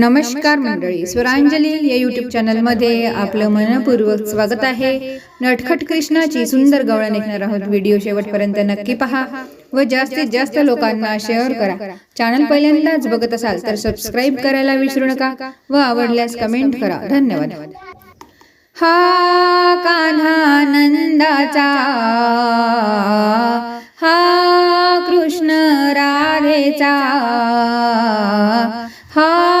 नमस्कार मंडळी स्वरांजली या युट्यूब चॅनलमध्ये आपलं मनपूर्वक स्वागत आहे. नटखट कृष्णाची सुंदर गवळण ऐकणार आहोत व्हिडिओ शेवटपर्यंत नक्की पहा व जास्तीत जास्त लोकांना शेअर करा. चॅनल पहिल्यांदाच बघत असाल तर सबस्क्राईब करायला विसरू नका व आवडल्यास कमेंट करा. धन्यवाद. हा कान्हा नंदाचा हा कृष्ण राधेचा हा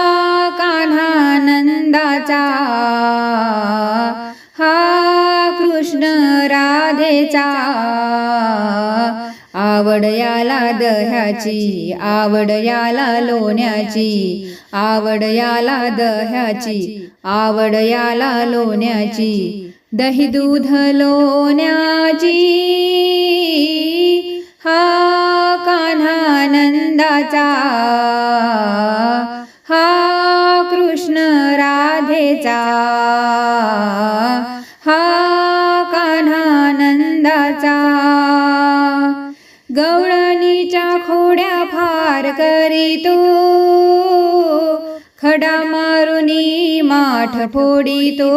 नंदाचा हा कृष्ण राधेचा. आवड याला दह्याची आवड याला लोण्याची आवड याला दह्याची आवड याला लोण्याची दही दूध लोण्याची. हा कान्हानंदाचा. राधेचा हा कान्हानंदाचा। गवळणीच्या खोड्या फार करीतो। खडा मारुनी माठ फोडितो।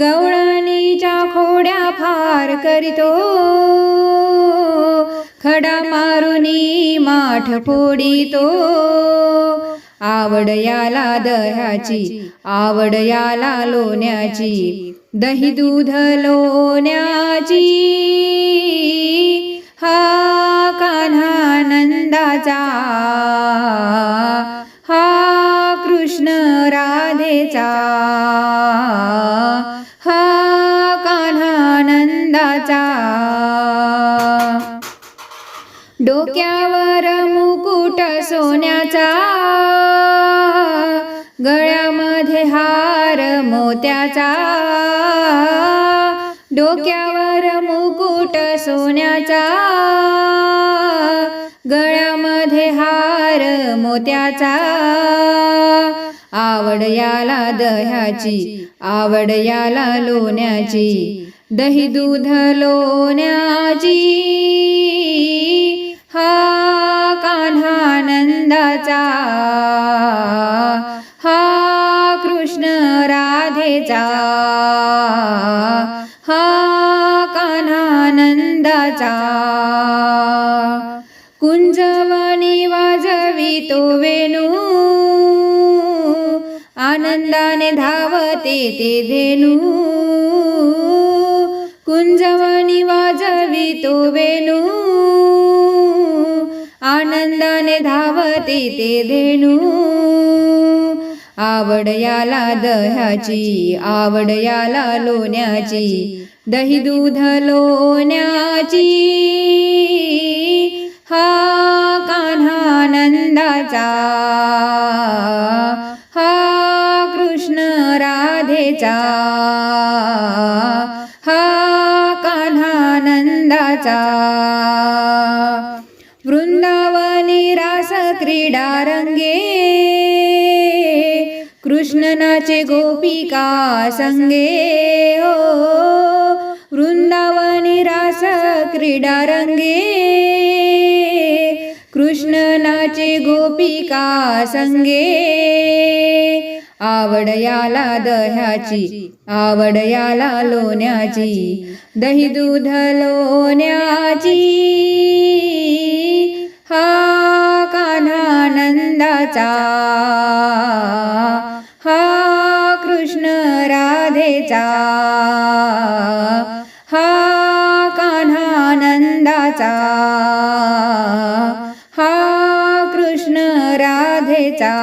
गवळणीच्या खोड्या फार करीतो। खडा मारुनी माठ फोडितो। आवड याला दह्याची आवड याला लोण्याची दही दूध लोण्याची. हा कान्हा नंदाचा हा कृष्ण राधेचा हा कान्हा नंदाचा डोक्यावर मुकुट सोन्याचा हार मोत्याचा. डोक्यावर मुकुट सोन्याचा. गळ्यामध्ये हार मोत्याचा. आवड याला दह्याची आवड याला लोण्याची. दही दूध लोण्याची. हा कान्हा नंदाचा. राधेचा हा कान्हा नंदाचा वाजवी तो वेणू। आनंदाने धावते ते धेनू। कुंजवाणी वाजवी तो वेणू। आनंदाने धावते ते धेनू। आवड याला दह्याची आवड याला लोण्याची दही दूध लोण्याची हा कान्हा नंदाचा हा कृष्ण राधेचा हा कान्हा नंदाचा वृंदावनी रास क्रीडा रंगे कृष्णनाचे गोपिका संगे हो वृंदावनी रास क्रीडा रंगे। कृष्णनाचे गोपिका संगे आवडयाला दह्याची आवडयाला लोण्याची दही दूध लोण्याची हा कान्हा नंदाचा राधेचा हा कान्हानंदाचा। हा कृष्ण राधेचा।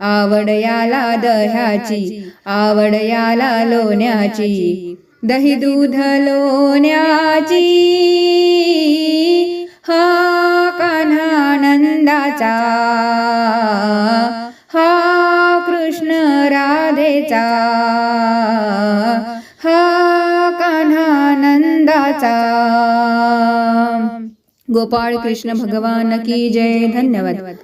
आवड याला दह्याची आवड याला लोण्याची। दही दूध लोण्याची। हा कान्हा राधेचा हा कान्हानंदाचा. गोपाळ कृष्ण भगवान की जय. धन्यवाद.